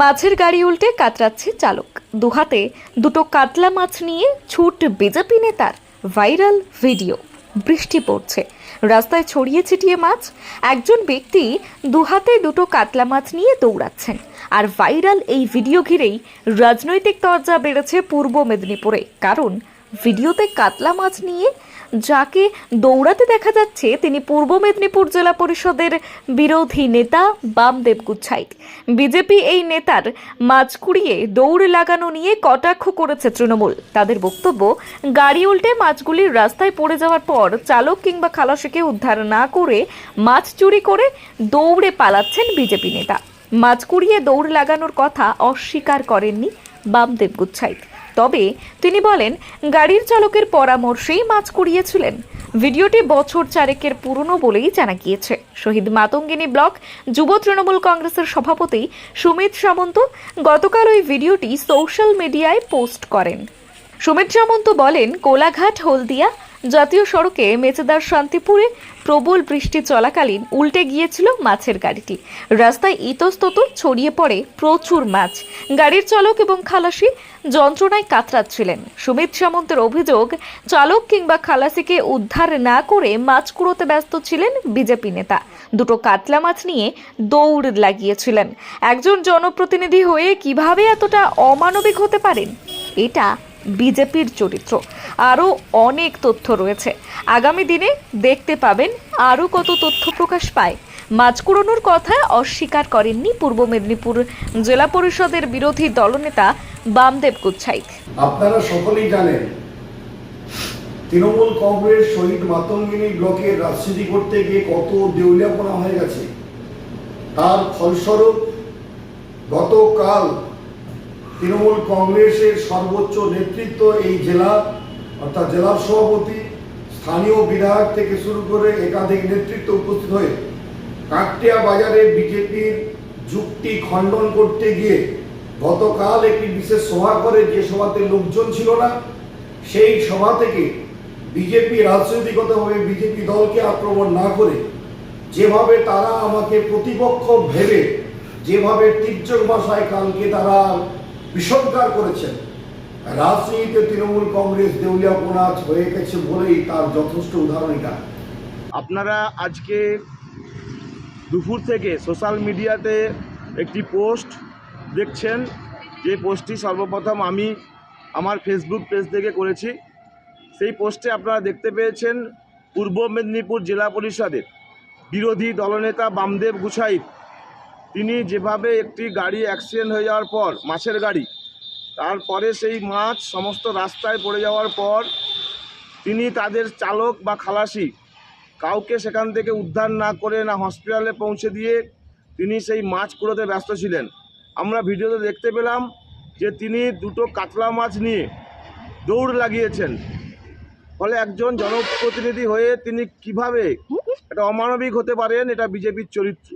মাছের গাড়ি উল্টে কাতরাচ্ছে চালক। দুহাতে দুটো কাতলা মাছ নিয়ে ছুট বিজেপি নেতার ভাইরাল ভিডিও। বৃষ্টি পড়ছে। রাস্তায় ছড়িয়ে ছিটিয়ে মাছ। একজন ব্যক্তি দুহাতে দুটো কাতলা মাছ নিয়ে দৌড়াচ্ছেন। আর ভাইরাল এই ভিডিও ঘিরেই রাজনৈতিক তরজা বেড়েছে পূর্ব মেদিনীপুরে। কারণ, ভিডিওতে কাতলা মাছ নিয়ে যাকে দৌড়াতে দেখা যাচ্ছে, তিনি পূর্ব মেদিনীপুর জেলা পরিষদের বিরোধী নেতা বামদেব গুচ্ছাইত বিজেপি এই নেতার মাছ কুড়িয়ে দৌড় লাগানো নিয়ে কটাক্ষ করেছে তৃণমূল। তাদের বক্তব্য, গাড়ি উল্টে মাছগুলির রাস্তায় পড়ে যাওয়ার পর চালক কিংবা খালাসিকে উদ্ধার না করে মাছ চুরি করে দৌড়ে পালাচ্ছেন বিজেপি নেতা। মাছ কুড়িয়ে দৌড় লাগানোর কথা অস্বীকার করেননি বামদেব গুচ্ছাইত তবে তিনি বলেন, গাড়ির চালকের পরামর্শেই মাছ কুড়িয়েছিলেন। ভিডিওটি বছর চারেকের পুরনো বলেই জানা গিয়েছে। শহীদ মাতঙ্গিনী ব্লক যুব তৃণমূল কংগ্রেসের সভাপতি সুমিত সামন্ত গতকাল ওই ভিডিওটি সোশ্যাল মিডিয়ায় পোস্ট করেন। সুমিত সামন্ত বলেন, কোলাঘাট, হলদিয়া জাতীয় সড়কে মেচেদার শান্তিপুরে প্রবল বৃষ্টি চলাকালীন উল্টে গিয়েছিল মাছের গাড়িটি। রাস্তায় ইতস্তত ছড়িয়ে পড়ে প্রচুর মাছ। গাড়ির চালক এবং খালাসি যন্ত্রণায় কাতরাচ্ছিলেন। সুমিত সামন্তের অভিযোগ, চালক কিংবা খালাসিকে উদ্ধার না করে মাছ কুড়োতে ব্যস্ত ছিলেন বিজেপি নেতা। দুটো কাতলা মাছ নিয়ে দৌড় লাগিয়েছিলেন। একজন জনপ্রতিনিধি হয়ে কীভাবে এতটা অমানবিক হতে পারেন? এটা বিজেপির চরিত্র। আরও অনেক তথ্য রয়েছে। আগামী দিনে দেখতে পাবেন আরও কত তথ্য প্রকাশ পায়। মাছ কুড়োনোর কথা অস্বীকার করেননি পূর্ব মেদিনীপুর জেলা পরিষদের বিরোধী দলনেতা বামদেব গুচ্ছাইত আপনারা সকলেই জানেন, তৃণমূল কংগ্রেস শহীদ মাতঙ্গিনী ব্লকের রাজনীতি করতে গিয়ে কত দেউলিয়াপনা হয়ে গেছে। তার ফলস্বরূপ গতকাল তৃণমূল কংগ্রেসের সর্বোচ্চ নেতৃত্ব এই জেলা, অর্থাৎ জেলার সভাপতি, স্থানীয় বিধায়ক থেকে শুরু করে একাধিক নেতৃত্ব উপস্থিত হয়ে কাকটিয়া বাজারে বিজেপির যুক্তি খণ্ডন করতে গিয়ে গতকাল একটি বিশেষ সভা করে যে সভাতে লোকজন ছিল না, সেই সভা থেকে বিজেপি রাজনৈতিকতাভাবে বিজেপি দলকে আক্রমণ না করে যেভাবে তারা আমাকে প্রতিপক্ষ ভেবে, যেভাবে তীর্যক ভাষায় কালকে তারা বিষদগার করেছেন। রাজনীতিতে তৃণমূল কংগ্রেস দেউলিয়াপনা হয়ে গেছে বলেই তার যথেষ্ট উদাহরণ এটা। আপনারা আজকে দুপুর থেকে সোশ্যাল মিডিয়াতে একটি পোস্ট দেখছেন, যে পোস্টটি সর্বপ্রথম আমি আমার ফেসবুক পেজ থেকে করেছি। সেই পোস্টে আপনারা দেখতে পেয়েছেন, পূর্ব মেদিনীপুর জেলা পরিষদের বিরোধী দলনেতা বামদেব গুছাইত তিনি যেভাবে একটি গাড়ি অ্যাক্সিডেন্ট হয়ে যাওয়ার পর, মাছের গাড়ি, তারপরে সেই মাছ সমস্ত রাস্তায় পড়ে যাওয়ার পর, তিনি তাদের চালক বা খালাসি কাউকে সেখান থেকে উদ্ধার না করে না হসপিটালে পৌঁছে দিয়ে তিনি সেই মাছ কুড়োতে ব্যস্ত ছিলেন। আমরা ভিডিওতে দেখতে পেলাম যে তিনি দুটো কাতলা মাছ নিয়ে দৌড় লাগিয়েছেন। ফলে একজন জনপ্রতিনিধি হয়ে তিনি কীভাবে এটা অমানবিক হতে পারেন, এটা বিজেপির চরিত্র।